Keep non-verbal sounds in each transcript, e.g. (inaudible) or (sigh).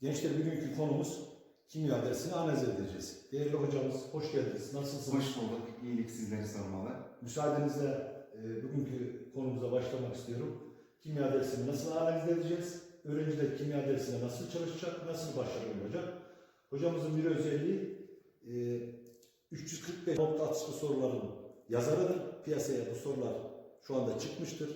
Gençler bugünkü konumuz kimya dersini analiz edeceğiz. Değerli hocamız hoş geldiniz. Nasılsınız? Hoş bulduk. İyilik sizleri sormalı. Müsaadenizle e, bugünkü konumuza başlamak istiyorum. Kimya dersini nasıl analiz edeceğiz? Öğrenciler kimya dersine nasıl çalışacak, nasıl başarılı olacak? Hocamızın bir özelliği e, 345 nokta atışlı soruların yazarıdır. Piyasaya bu sorular şu anda çıkmıştır.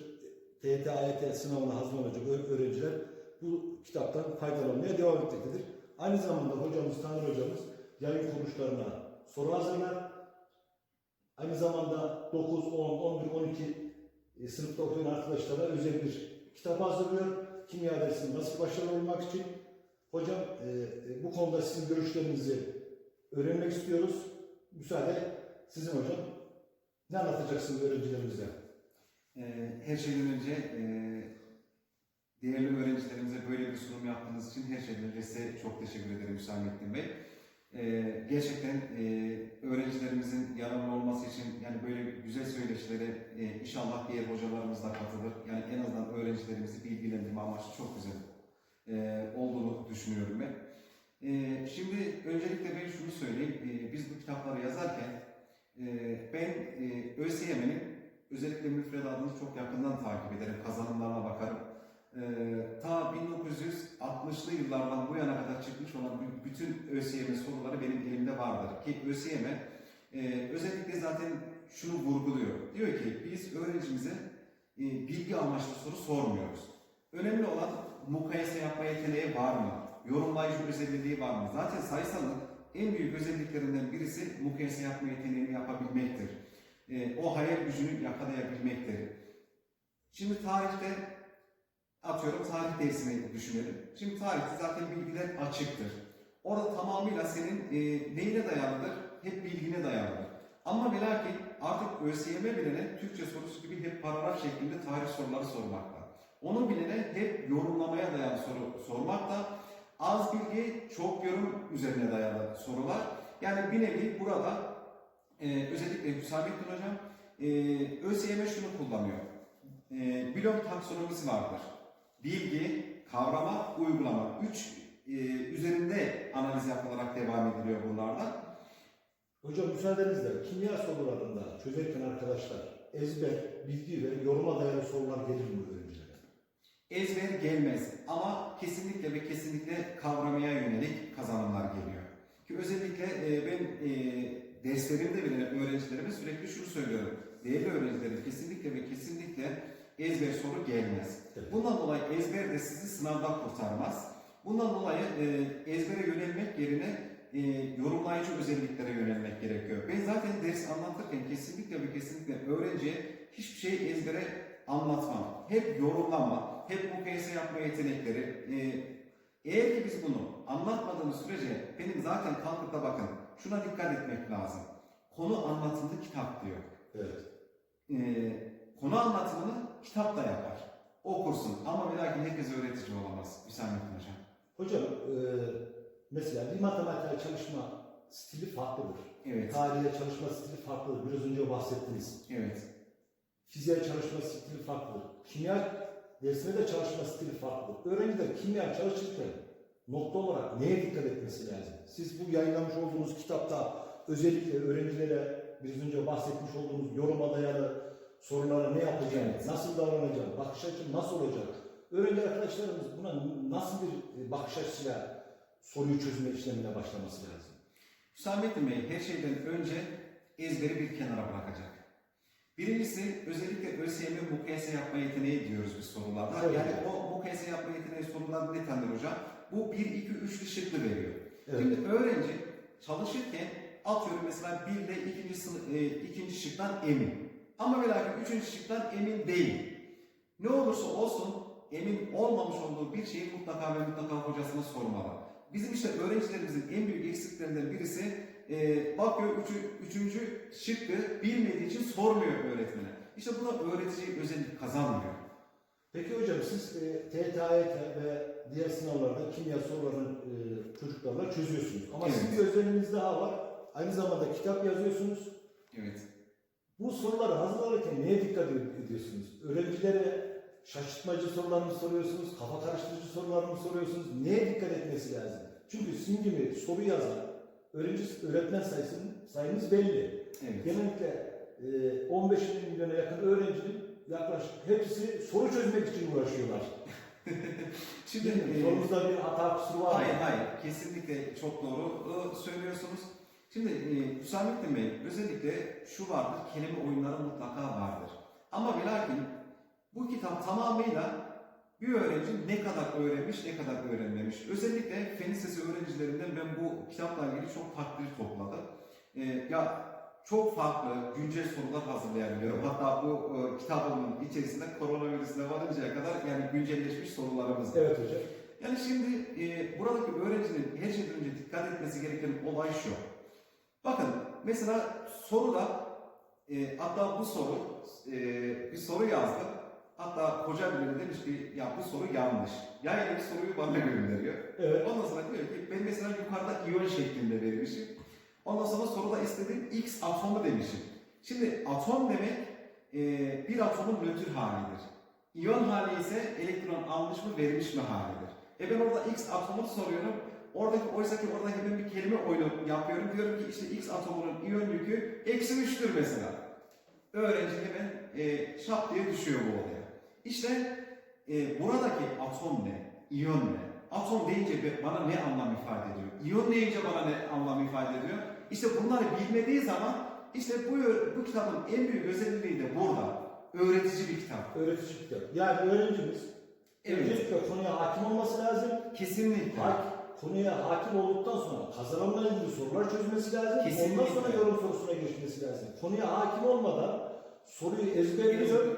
TYT, AYT sınavına hazırlanacak öğrenciler bu kitaptan faydalanmaya devam etmektedir. Aynı zamanda hocamız, Tanrı hocamız yayın kuruluşlarına soru hazırlar. Aynı zamanda 9, 10, 11, 12 e, sınıfta okuyan arkadaşlara özel bir kitap hazırlıyor. Kimya dersinde nasıl başarılı olmak için. Hocam e, e, bu konuda sizin görüşlerinizi öğrenmek istiyoruz. Müsaade sizin hocam. Ne anlatacaksınız öğrencilerimize? Ee, her şeyden önce e, değerli öğrencilerimize böyle bir sunum yaptığınız için her şeyden size çok teşekkür ederim Hüsamettin Bey. Ee, gerçekten e, öğrencilerimizin yararlı olması için yani böyle güzel söyleşilere e, inşallah diğer hocalarımız da katılır. Yani en azından öğrencilerimizi bilgilendirme amaçlı çok güzel e, olduğunu düşünüyorum ben. E, şimdi öncelikle ben şunu söyleyeyim. E, biz bu kitapları yazarken e, ben e, ÖSYM'nin özellikle müfredatını çok yakından takip ederim, kazanımlarına bakarım. Ee, ta 1960'lı yıllardan bu yana kadar çıkmış olan bütün ÖSYM soruları benim elimde vardır. Ki ÖSYM e, özellikle zaten şunu vurguluyor. Diyor ki biz öğrencimize e, bilgi amaçlı soru sormuyoruz. Önemli olan mukayese yapma yeteneği var mı? Yorumlayıcı özelliği var mı? Zaten sayısalın en büyük özelliklerinden birisi mukayese yapma yeteneğini yapabilmektir. E, o hayal gücünü yakalayabilmektir. Şimdi tarihte atıyorum tarih dersini düşünelim. Şimdi tarihte zaten bilgiler açıktır. Orada tamamıyla senin e, neyine dayalıdır? Hep bilgine dayalıdır. Ama ve artık ÖSYM bilene Türkçe sorusu gibi hep paragraf şeklinde tarih soruları sormakta. Onun bilene hep yorumlamaya dayalı soru sormakta. Az bilgi, çok yorum üzerine dayalı sorular. Yani bir nevi burada e, özellikle Hüsamettin Hocam e, ÖSYM şunu kullanıyor. E, Blom taksonomisi vardır. Bilgi, kavrama, uygulama. Üç e, üzerinde analiz yapılarak devam ediliyor bunlardan. Hocam müsaadenizle kimya sorularında çözerken arkadaşlar ezber, bilgi ve yoruma dayalı sorular gelir mi öğrencilere? Ezber gelmez ama kesinlikle ve kesinlikle kavramaya yönelik kazanımlar geliyor. Ki özellikle e, ben e, derslerimde bile öğrencilerime sürekli şunu söylüyorum. Değerli öğrencilerim kesinlikle ve kesinlikle ezber soru gelmez. Evet. Bundan dolayı ezber de sizi sınavdan kurtarmaz. Bundan dolayı e, ezbere yönelmek yerine e, yorumlayıcı özelliklere yönelmek gerekiyor. Ben zaten ders anlatırken kesinlikle ve kesinlikle öğrenciye hiçbir şey ezbere anlatmam. Hep yorumlama, hep mukayese yapma yetenekleri. E, eğer ki biz bunu anlatmadığımız sürece benim zaten kalkıp da bakın şuna dikkat etmek lazım. Konu anlatıldı kitap diyor. Evet. Ee, konu anlatımını kitap da yapar. Okursun ama ve lakin herkes öğretici olamaz. Hüsamettin Hocam. Hocam e, mesela bir matematiğe çalışma stili farklıdır. Evet. Tarihe çalışma stili farklıdır. Biraz önce bahsettiniz. Evet. Fiziğe çalışma stili farklıdır. Kimya dersine de çalışma stili farklıdır. Öğrenciler kimya çalışırken nokta olarak neye dikkat etmesi lazım? Siz bu yayınlamış olduğunuz kitapta özellikle öğrencilere biraz önce bahsetmiş olduğunuz yoruma dayalı sorulara ne yapacağım, nasıl davranacağım, bakış açım nasıl olacak? Öğrenci arkadaşlarımız buna nasıl bir e, bakış açısıyla soruyu çözme işlemine başlaması lazım? Hüsamettin Bey her şeyden önce ezberi bir kenara bırakacak. Birincisi özellikle ÖSYM mukayese yapma yeteneği diyoruz biz sorularda. Evet. Yani o mukayese yapma yeteneği sorularda ne tanır hocam? Bu 1, 2, 3'lü şıklı veriyor. Evet. Şimdi öğrenci çalışırken atıyorum mesela bir de ikinci, sınıf, e, ikinci şıktan emin. Ama ve lakin üçüncü şıktan emin değil. Ne olursa olsun emin olmamış olduğu bir şeyi mutlaka ve mutlaka hocasına sormalı. Bizim işte öğrencilerimizin en büyük eksiklerinden birisi e, bakıyor üçü, üçüncü şıkkı bilmediği için sormuyor öğretmene. İşte buna öğretici özellik kazanmıyor. Peki hocam siz e, TYT, AYT ve diğer sınavlarda kimya sorularını e, çocuklarla çözüyorsunuz. Ama Evet. sizin bir özelliğiniz daha var. Aynı zamanda kitap yazıyorsunuz. Evet. Bu soruları hazırlarken neye dikkat ediyorsunuz? Öğrencilere şaşırtmacı sorular mı soruyorsunuz, kafa karıştırıcı sorular mı soruyorsunuz? Neye dikkat etmesi lazım? Çünkü sizin gibi soru yazan öğrenci öğretmen sayısının sayınız belli. Evet. Genellikle e, 15 milyona yakın öğrencinin yaklaşık hepsi soru çözmek için uğraşıyorlar. (laughs) Şimdi Sorumuzda bir hata kusuru var mı? Hayır hayır kesinlikle çok doğru e, söylüyorsunuz. Şimdi e, Hüsamettin Bey özellikle şu vardır kelime oyunları mutlaka vardır. Ama ve lakin bu kitap tamamıyla bir öğrenci ne kadar öğrenmiş ne kadar öğrenmemiş. Özellikle fen lisesi öğrencilerinden ben bu kitapla ilgili çok takdir topladım. E, ya çok farklı güncel sorular hazırlayabiliyorum. Hatta bu e, kitabımın içerisinde koronavirüsüne varıncaya kadar yani güncelleşmiş sorularımız var. Evet hocam. Yani şimdi e, buradaki öğrencinin her şeyden önce dikkat etmesi gereken olay şu. Mesela soruda e, hatta bu soru e, bir soru yazdı. Hatta hoca bile demiş ki ya bu soru yanlış. Yani bir soruyu bana gönderiyor. Evet. Ondan sonra diyor ki ben mesela yukarıda iyon şeklinde vermişim. Ondan sonra soruda istediğim X atomu demişim. Şimdi atom demek e, bir atomun nötr halidir. İyon hali ise elektron almış mı vermiş mi halidir. E ben orada X atomunu soruyorum. Oradaki oysa ki oradaki ben bir kelime oyunu yapıyorum. Diyorum ki işte X atomunun iyon yükü eksi 3'tür mesela. Öğrenci hemen e, şap diye düşüyor bu olaya. İşte e, buradaki atom ne? İyon ne? Atom deyince bana ne anlam ifade ediyor? İyon deyince bana ne anlam ifade ediyor? İşte bunları bilmediği zaman işte bu, bu kitabın en büyük özelliği de burada. Öğretici bir kitap. Öğretici kitap. Yani öğrencimiz Evet. öncelikle konuya hakim olması lazım. Kesinlikle. Hak, konuya hakim olduktan sonra kazanımla ilgili sorular çözmesi lazım. Kesinlikle. Ondan sonra yorum sorusuna geçmesi lazım. Konuya hakim olmadan soruyu ezberliyor.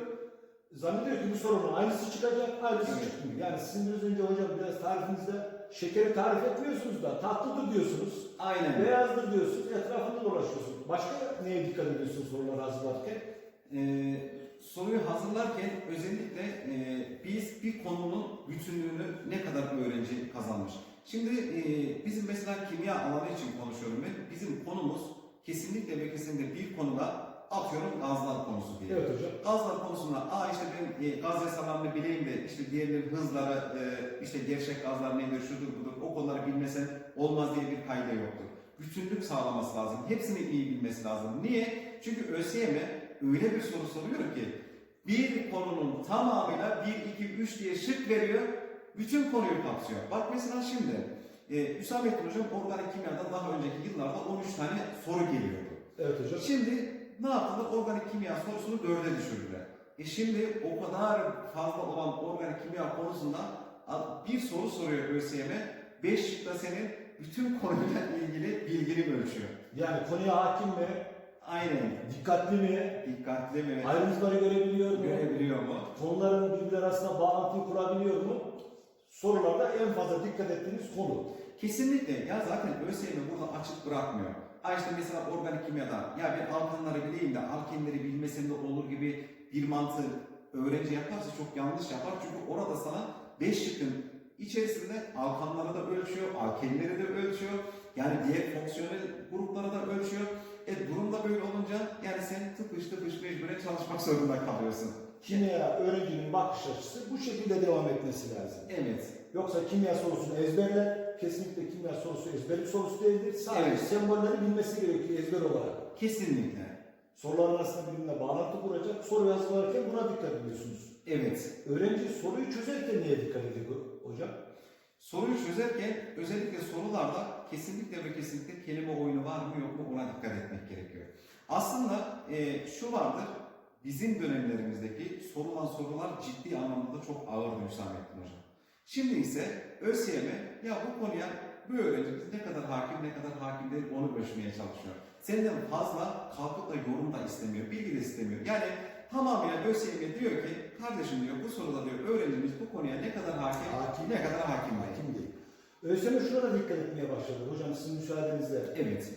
Zannediyor ki bu sorunun aynısı çıkacak, aynısı Evet. çıkmıyor. Yani sizin biraz önce hocam biraz tarifinizde şekeri tarif etmiyorsunuz da tatlıdır diyorsunuz, Aynen. beyazdır diyorsunuz, etrafında dolaşıyorsunuz. Başka neye dikkat ediyorsunuz soruları hazırlarken? Ee, soruyu hazırlarken özellikle e, biz bir konunun bütünlüğünü ne kadar öğrenci kazanmış. Şimdi e, bizim mesela kimya alanı için konuşuyorum ben. Bizim konumuz kesinlikle ve kesinlikle bir konuda atıyorum gazlar konusu diye. Evet hocam. Gazlar konusunda aa işte ben e, gaz yasalarını bileyim de işte diğerleri hızları e, işte gerçek gazlar nedir şudur budur o konuları bilmesen olmaz diye bir kayda yoktur. Bütünlük sağlaması lazım. Hepsini iyi bilmesi lazım. Niye? Çünkü ÖSYM öyle bir soru soruyor ki bir konunun tamamıyla 1, 2, 3 diye şık veriyor. Bütün konuyu kapsıyor. Bak mesela şimdi e, Hüsamettin Hocam organik kimyadan daha önceki yıllarda 13 tane soru geliyordu. Evet hocam. Şimdi ne yaptılar? Organik kimya sorusunu dörde düşürdüler. E şimdi o kadar fazla olan organik kimya konusunda bir soru soruyor ÖSYM. 5 şıkta senin bütün konuyla ilgili bilgini ölçüyor. Yani konuya hakim mi, Aynen. dikkatli mi, Dikkatli mi? ayrıntıları görebiliyor mu, Görebiliyor mu? konuların birbirleri arasında bağlantıyı kurabiliyor mu? Sorularda en fazla dikkat ettiğimiz konu. Kesinlikle. Ya zaten ÖSYM burada açık bırakmıyor. Ha işte mesela organik kimyada ya ben alkanları bileyim de alkenleri bilmesem de olur gibi bir mantığı öğrenci yaparsa çok yanlış yapar. Çünkü orada sana 5 şıkkın içerisinde alkanları da ölçüyor, alkenleri de ölçüyor. Yani diğer fonksiyonel grupları da ölçüyor. Mecburen çalışmak zorunda kalıyorsun. Kimya öğrencinin bakış açısı bu şekilde devam etmesi lazım. Evet. Yoksa kimya sorusunu ezberler, kesinlikle kimya sorusu ezberlik sorusu değildir. Sadece Evet. sembolleri bilmesi gerekiyor ezber olarak. Kesinlikle. Soruların arasında birbirine bağlantı kuracak. Soruyu hazırlarken buna dikkat ediyorsunuz. Evet. Öğrenci soruyu çözerken niye dikkat ediyor hocam? Soruyu çözerken özellikle sorularda kesinlikle ve kesinlikle kelime oyunu var mı yok mu ona dikkat etmek gerekiyor. Aslında e, şu vardır, bizim dönemlerimizdeki sorulan sorular ciddi anlamda çok ağırdı Hüsamettin Hocam. Şimdi ise ÖSYM ya bu konuya bu öğrencimiz ne kadar hakim ne kadar hakim değil onu ölçmeye çalışıyor. Senden fazla kalkıp da yorum da istemiyor, bilgi de istemiyor. Yani tamamıyla ÖSYM diyor ki kardeşim diyor bu soruda diyor öğrencimiz bu konuya ne kadar hakim, Hakim. ne kadar hakim. Hakim değil. ÖSYM şuna da dikkat etmeye başladı. Hocam sizin müsaadenizle. Evet.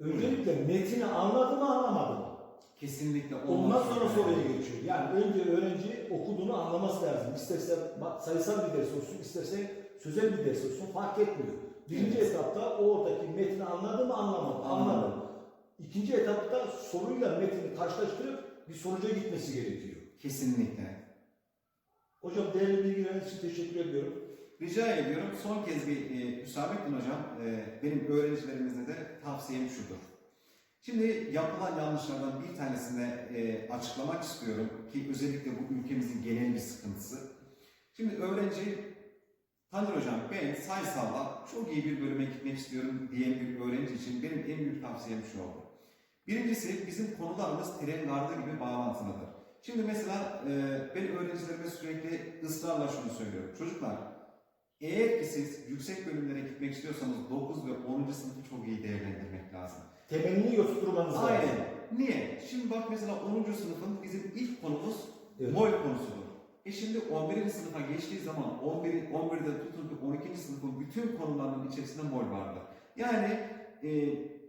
Öncelikle metini anladı mı anlamadı mı? Kesinlikle Ondan sonra soruya geçiyor. Yani önce öğrenci okuduğunu anlaması lazım. İsterse sayısal bir ders olsun, isterse sözel bir ders olsun fark etmiyor. Birinci Evet. etapta oradaki metni anladı mı anlamadı. Anladı. İkinci etapta soruyla metni karşılaştırıp bir sonuca gitmesi gerekiyor. Kesinlikle. Hocam değerli bilgileriniz için teşekkür ediyorum. Rica ediyorum. Son kez bir e, Hüsamettin Hocam, e, benim öğrencilerimize de tavsiyem şudur. Şimdi yapılan yanlışlardan bir tanesini e, açıklamak istiyorum ki özellikle bu ülkemizin genel bir sıkıntısı. Şimdi öğrenci, Taner Hocam ben sayısalla çok iyi bir bölüme gitmek istiyorum diyen bir öğrenci için benim en büyük tavsiyem şu oldu. Birincisi bizim konularımız tren gardı gibi bağlantılıdır. Şimdi mesela e, ben öğrencilerime sürekli ısrarla şunu söylüyorum. Çocuklar eğer ki siz yüksek bölümlere gitmek istiyorsanız 9 ve 10. sınıfı çok iyi. Temelini oturtmanız lazım. Aynen. Niye? Şimdi bak mesela 10. sınıfın bizim ilk konumuz Evet. mol konusudur. E şimdi 11. sınıfa geçtiği zaman 11, 11'de tutuldu 12. sınıfın bütün konularının içerisinde mol vardır. Yani e,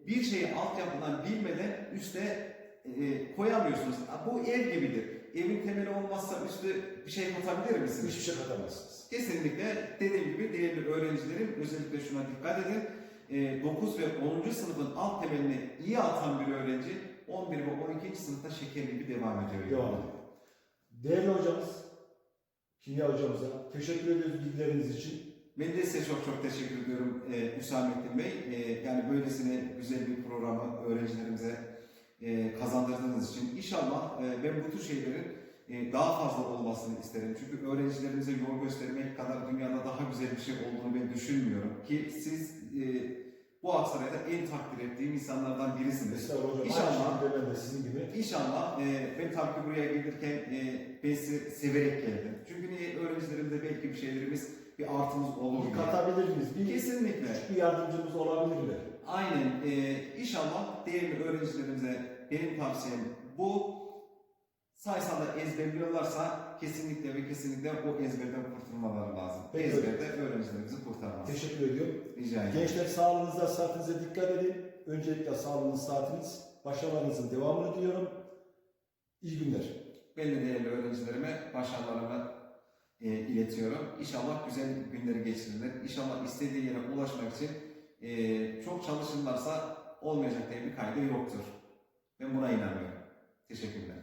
bir şeyi altyapıdan bilmeden üste e, koyamıyorsunuz. Bu ev gibidir. Evin temeli olmazsa üstü bir şey katabilir misiniz? Hiçbir şey katamazsınız. Kesinlikle dediğim gibi değerli öğrencilerim özellikle şuna dikkat edin. E, 9 ve 10. sınıfın alt temelini iyi atan bir öğrenci 11 ve 12. sınıfta şeker gibi devam ediyor. Devam ediyor. Değerli hocamız, kimya hocamıza teşekkür ediyoruz bilgileriniz için. Ben de size çok çok teşekkür ediyorum e, Hüsamettin Bey. E, yani böylesine güzel bir programı öğrencilerimize e, kazandırdığınız için. İnşallah e, ben bu tür şeylerin e, daha fazla olmasını isterim. Çünkü öğrencilerimize yol göstermek kadar dünyada daha güzel bir şey olduğunu ben düşünmüyorum. Ki siz e, bu Aksaray'da en takdir ettiğim insanlardan birisiniz. Estağfurullah hocam. İnşallah. Ben de sizin gibi. İnşallah e, ben tabii ki buraya gelirken e, ben sizi severek geldim. Çünkü niye öğrencilerimize belki bir şeylerimiz, bir artımız olur. Bir katabilir miyiz? Bir, Kesinlikle. bir yardımcımız olabilirler. Aynen. Ee, inşallah değerli öğrencilerimize benim tavsiyem bu. Sayısanda ezberliyorlarsa kesinlikle ve kesinlikle o ezberden kurtulmaları lazım. Peki. Ezberde öğrencilerimizi kurtarmaz. Teşekkür ediyorum. Rica ederim. Gençler sağlığınıza, saatinize dikkat edin. Öncelikle sağlığınız, saatiniz, başarılarınızın devamını diliyorum. İyi günler. Ben de değerli öğrencilerime başarılarımı e, iletiyorum. İnşallah güzel günleri geçirirler. İnşallah istediği yere ulaşmak için e, çok çalışırlarsa olmayacak diye bir kaydı yoktur. Ben buna inanıyorum. Teşekkürler.